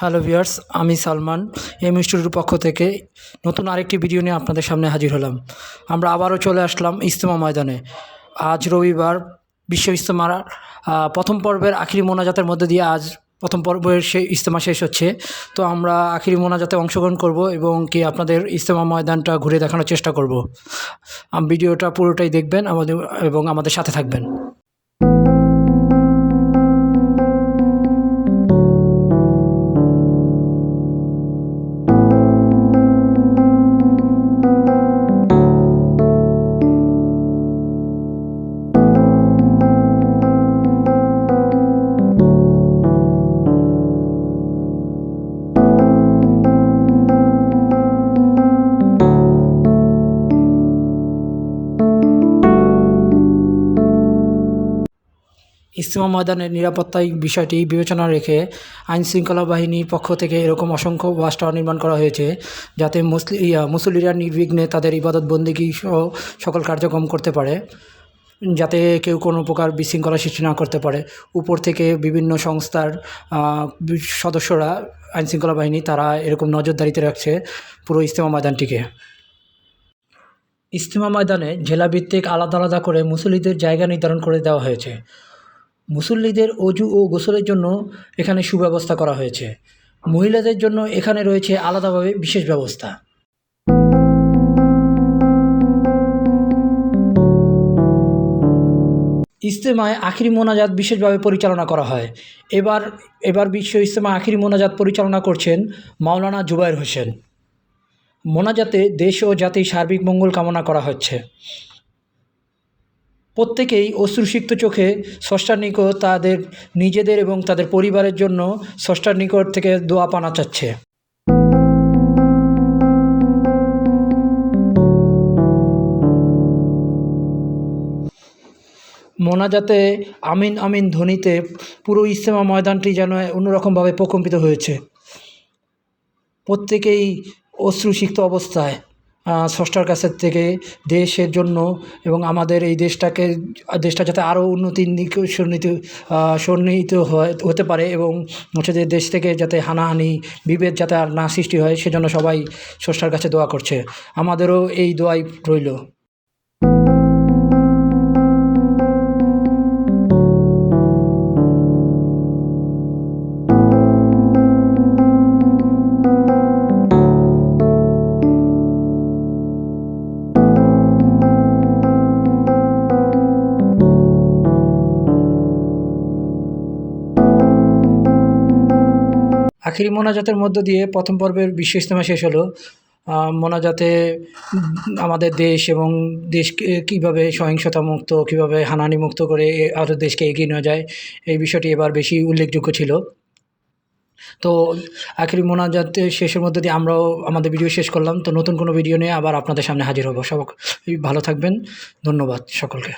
Hello viewers, আমি Salman. M স্টুডিওর পক্ষ থেকে নতুন আরেকটি ভিডিও নিয়ে আপনাদের সামনে হাজির হলাম। আমরা আবারও চলে আসলাম ইজতেমা ময়দানে। আজ রবিবার, বিশ্ব ইজতেমার প্রথম পর্বের আখিরি মোনাজাতের মধ্যে দিয়ে আজ প্রথম পর্বের সেই ইজতেমা শেষ হচ্ছে। তো আমরা আখিরি মোনাজাতে অংশগ্রহণ করব এবং কি আপনাদের ইজতেমা ময়দানটা ঘুরে দেখানোর চেষ্টা করব। ভিডিওটা পুরোটাই দেখবেন, আমাদের এবং আমাদের সাথে থাকবেন। ইজতেমা ময়দানের নিরাপত্তায় বিষয়টি বিবেচনা রেখে আইন শৃঙ্খলা বাহিনীর পক্ষ থেকে এরকম অসংখ্য ওয়াচ টাওয়ার নির্মাণ করা হয়েছে, যাতে মুসলি মুসল্লিরা নির্বিঘ্নে তাদের ইবাদত বন্দিগি সহ সকল কার্যক্রম করতে পারে, যাতে কেউ কোনো প্রকার বিশৃঙ্খলা সৃষ্টি না করতে পারে। উপর থেকে বিভিন্ন সংস্থার সদস্যরা আইন শৃঙ্খলা বাহিনী তারা এরকম নজরদারিতে রাখছে পুরো ইজতেমা ময়দানটিকে। ইজতেমা ময়দানে জেলাভিত্তিক আলাদা আলাদা করে মুসল্লিদের জায়গা নির্ধারণ করে দেওয়া হয়েছে। মুসল্লিদের অজু ও গোসলের জন্য এখানে সুব্যবস্থা করা হয়েছে। মহিলাদের জন্য এখানে রয়েছে আলাদাভাবে বিশেষ ব্যবস্থা। ইজতেমায় আখিরি মোনাজাত বিশেষভাবে পরিচালনা করা হয়। এবার এবার বিশ্ব ইজতেমা আখিরি মোনাজাত পরিচালনা করছেন মাওলানা জুবায়ের হোসেন। মোনাজাতে দেশ ও জাতির সার্বিক মঙ্গল কামনা করা হচ্ছে। প্রত্যেকেই অশ্রুসিক্ত চোখে স্রষ্টার নিকট তাদের নিজেদের এবং তাদের পরিবারের জন্য স্রষ্টার নিকট থেকে দোয়া পানা চাচ্ছে। মোনাজাতে আমিন আমিন ধ্বনিতে পুরো ইজতেমা ময়দানটি যেন অন্যরকমভাবে প্রকম্পিত হয়েছে। প্রত্যেকেই অশ্রুসিক্ত অবস্থায়। স্রষ্টার কাছের থেকে দেশের জন্য এবং আমাদের এই দেশটাকে, দেশটা যাতে আরও উন্নতির দিকে সন্নিহিত সন্নিহিত হয়, হতে পারে এবং হচ্ছে যে দেশ থেকে যাতে হানাহানি, বিভেদ যাতে আর না সৃষ্টি হয়, সেজন্য সবাই স্রষ্টার কাছে দোয়া করছে। আমাদেরও এই দোয়াই রইল। আখিরি মোনাজাতের মধ্য দিয়ে প্রথম পর্বের বিশ্ব ইজতেমা শেষ হলো। মোনাজাতে আমাদের দেশ এবং দেশকে কীভাবে সহিংসতা মুক্ত কীভাবে হানানি মুক্ত করে আরও দেশকে এগিয়ে নেওয়া যায়, এই বিষয়টি এবার বেশি উল্লেখযোগ্য ছিল। তো আখিরি মোনাজাতে শেষের মধ্যে দিয়ে আমরাও আমাদের ভিডিও শেষ করলাম। তো নতুন কোনো ভিডিও নিয়ে আবার আপনাদের সামনে হাজির হব। সব ভালো থাকবেন। ধন্যবাদ সকলকে।